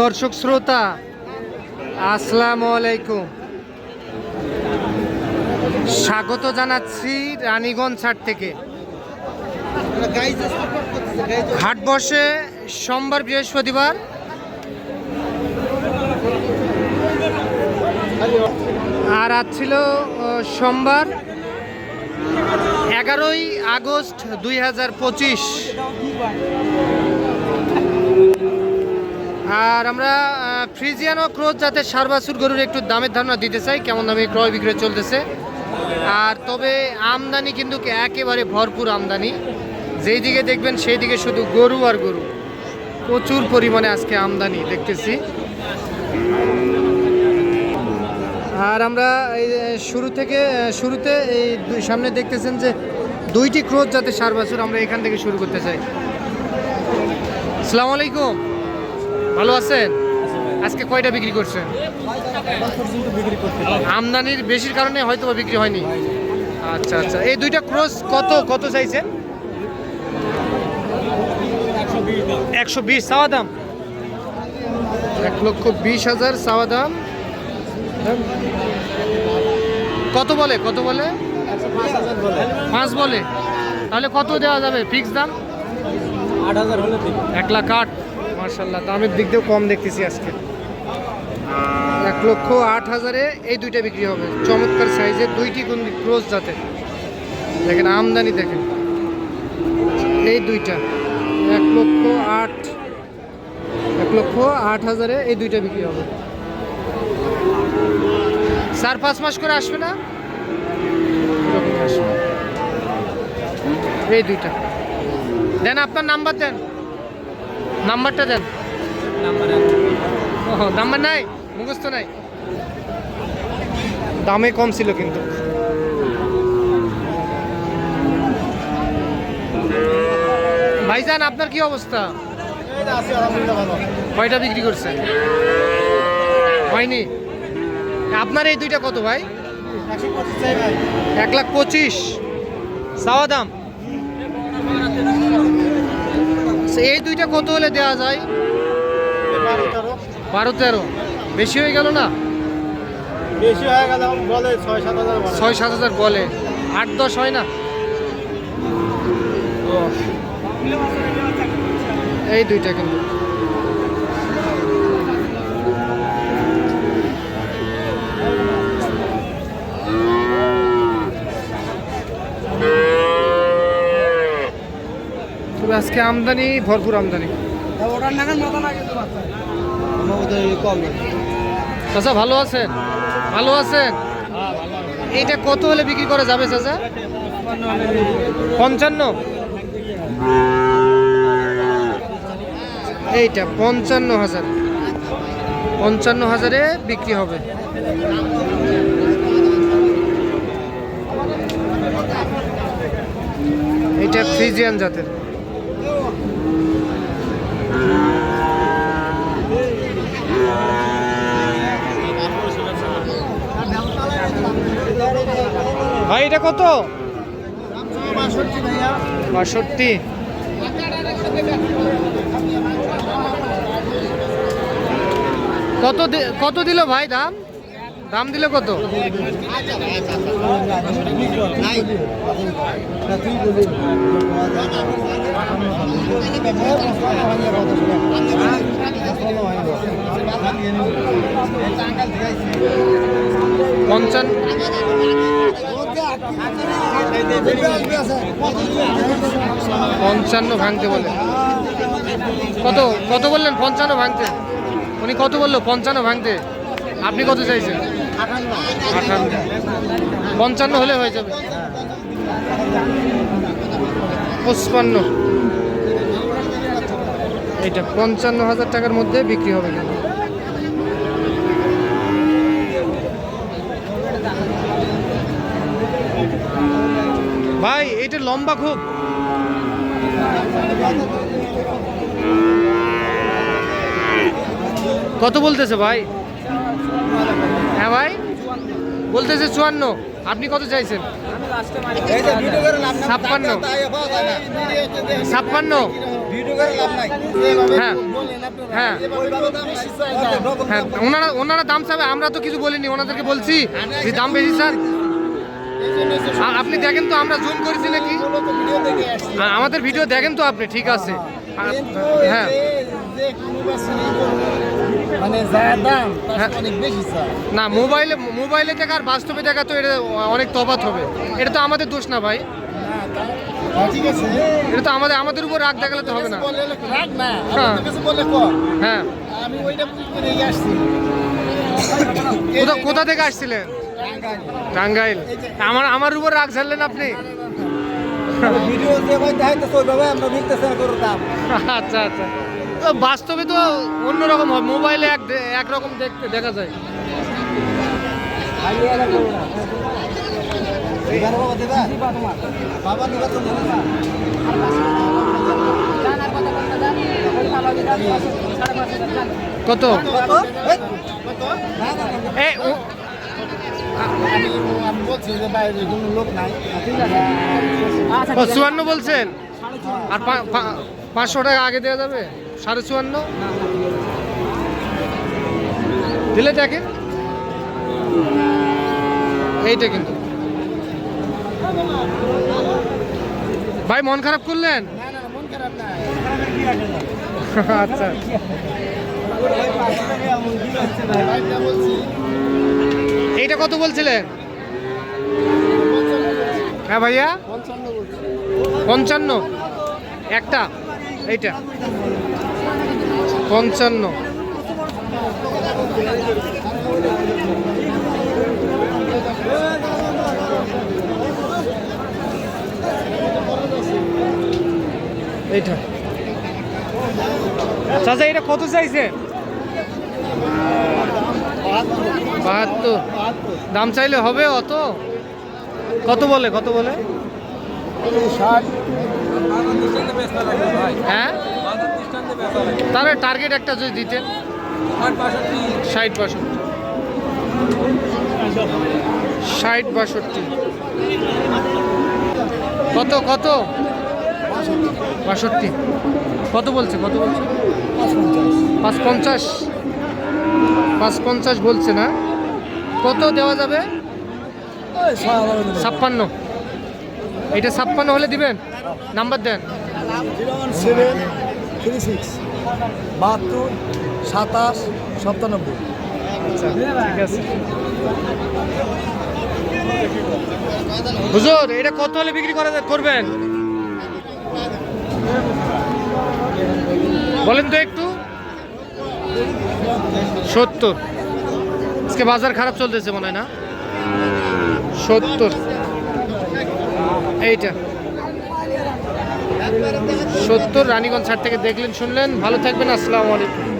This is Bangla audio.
দর্শক শ্রোতা, আসসালামু আলাইকুম। স্বাগত জানাচ্ছি রানীগঞ্জ হাট থেকে। হাট বসে সোমবার, বৃহস্পতিবার। আর আজ ছিল সোমবার, এগারোই আগস্ট দুই হাজার পঁচিশ। আর আমরা ফ্রিজিয়ান ও ক্রোজ জাতের সারবাসুর গরুর একটু দামের ধারণা দিতে চাই, কেমন দামে ক্রয় বিক্রয় চলতেছে। আর তবে আমদানি কিন্তু একেবারে ভরপুর আমদানি। যেই দিকে দেখবেন সেই দিকে শুধু গরু আর গরু। প্রচুর পরিমাণে আজকে আমদানি দেখতেছি। আর আমরা এই শুরু থেকে শুরুতে এই সামনে দেখতেছেন যে দুইটি ক্রোধ যাতে সার বাছুর আমরা এখান থেকে শুরু করতে চাই। আসসালামু আলাইকুম। ভালো আছেন? আজকে কয়টা বিক্রি করছেন? আমদানির বেশির কারণে হয়তো বিক্রি হয়নি। আচ্ছা আচ্ছা। এই দুইটা ক্রস কত কত চাইছেন? একশো বিশ চাওয়া দাম? এক লক্ষ বিশ হাজার চাওয়া দাম। কত বলে কত বলে? পাঁচ বলে। তাহলে কত দেওয়া যাবে? ফিক্স দাম? আট হাজার হলে এক লাখ আট। মার্শাল্লাহ দামের দিক দিয়েও কম দেখতেছি আজকে। এক লক্ষ আট হাজারে এই দুইটা বিক্রি হবে। চমৎকার সাইজের দুইটি কোন ক্রোজ যাতে দেখেন, আমদানি দেখেন। এই দুইটা, এক লক্ষ আট, এক লক্ষ আট হাজারে এই দুইটা বিক্রি হবে। চার পাঁচ মাস করে আসবে না? আসবে এই দুইটা। দেন, আপনার নাম্বার দেন। নাম্বারটা দেন। ও নাম্বার নাই? মুখস্থ নাই? দামে কম ছিল কিন্তু। ভাইজান আপনার কি অবস্থা? কয়টা বিক্রি করছেন? হয়নি? আপনার এই দুইটা কত ভাই। এক লাখ পঁচিশ। চাওয়া দাম? আচ্ছা, এই দুইটা কত হলে দেওয়া যায়? বারো তেরো। বেশি হয়ে গেল না? বেশি হয়ে গেল বলে ছয় সাত হাজার ছয় সাত হাজার বলে। আট দশ হয় না? এই দুইটা কিন্তু। আজকে আমদানি ভরপুর আমদানি। লাগে। চাচা ভালো আছেন? ভালো আছেন? এইটা কত হলে বিক্রি করা যাবে চাচা? পঞ্চান্ন? এইটা পঞ্চান্ন হাজার। পঞ্চান্ন হাজারে বিক্রি হবে। এইটা ফ্রিজিয়ান জাতের। ভাই এটা কত? বাষট্টি। কত কত দিল ভাই দাম? দাম দিল কত? পঞ্চান্ন। পঞ্চান্ন ভাঙতে বলে। কত? কত বললেন? পঞ্চান্ন ভাঙতে। উনি কত বলল? পঞ্চান্ন ভাঙতে। আপনি কত চাইছেন? আটান্ন পঞ্চান্ন হলে হয়ে যাবে। পঁচপান্ন। এটা পঞ্চান্ন হাজার টাকার মধ্যে বিক্রি হবে কিন্তু ভাই, এটা লম্বা খুব কত বলতেছে ভাই হ্যাঁ ভাই, বলতেছে চুয়ান্ন আপনি কত চাইছেন। ছাপ্পান্ন। ছাপ্পান্ন হ্যাঁ। হ্যাঁ। হ্যাঁ ওনারা ওনারা দাম চাবে, আমরা তো কিছু বলিনি, ওনাদেরকে বলছি যে দাম বেশি স্যার আপনি দেখেন তো আমরা জুম করেছি নাকি? আমাদের ভিডিও দেখেন তো আপনি ঠিক আছে। হ্যাঁ। মানে হ্যাঁ। না মোবাইলে মোবাইলে দেখা আর বাস্তবে দেখা তো এটা অনেক তফাৎ হবে। এটা তো আমাদের দোষ না ভাই। এটা তো আমাদের আমাদের উপর রাগ দেখালে তো হবে না। হ্যাঁ। হ্যাঁ। কোথা থেকে আসছিলেন? টাঙ্গাইল। আমার আমার উপর রাগ ঝাড়লেন আপনি? আচ্ছা আচ্ছা। তো বাস্তবে তো অন্যরকম হয় মোবাইলে এক একরকম দেখতে দেখা যায়। কত? নাই চুয়ান্ন বলছেন? আর পাঁচশো টাকা আগে দেওয়া যাবে? সাড়ে চুয়ান্ন? দিলে দেখেন। এইটা কিন্তু। ভাই, মন খারাপ করলেন? আচ্ছা। এইটা কত বলছিলেন হ্যাঁ ভাইয়া? পঞ্চান্ন। একটা। এইটা। পঞ্চান্ন। এইটা। চাচা এটা কত চাইছে? বাহাত্তর। দাম চাইলে হবে অত? কত বলে কত বলে? হ্যাঁ? তাহলে টার্গেট একটা যদি দিতেন। ষাট, বাষট্টি। ষাট, বাষট্টি। কত কত? বাষট্টি। কত বলছে কত বলছে? পাঁচ পঞ্চাশ পাঁচ পঞ্চাশ বলছে না। কত দেওয়া যাবে? ছাপ্পান্ন এটা ছাপ্পান্ন হলে দিবেন? নাম্বার দেন। থ্রি সিক্স বাহাত্তর সাতাশ সপ্তানব্বই আচ্ছা হুজুর এটা কত হলে বিক্রি করা করবেন? বলেন তো একটু। সত্তর। আজকে বাজার খারাপ চলতেছে মনে হয় না? সত্তর। এইটা। সত্তর, রানীগঞ্জ ছাড় থেকে দেখলেন, শুনলেন। ভালো থাকবেন, আসসালামু আলাইকুম।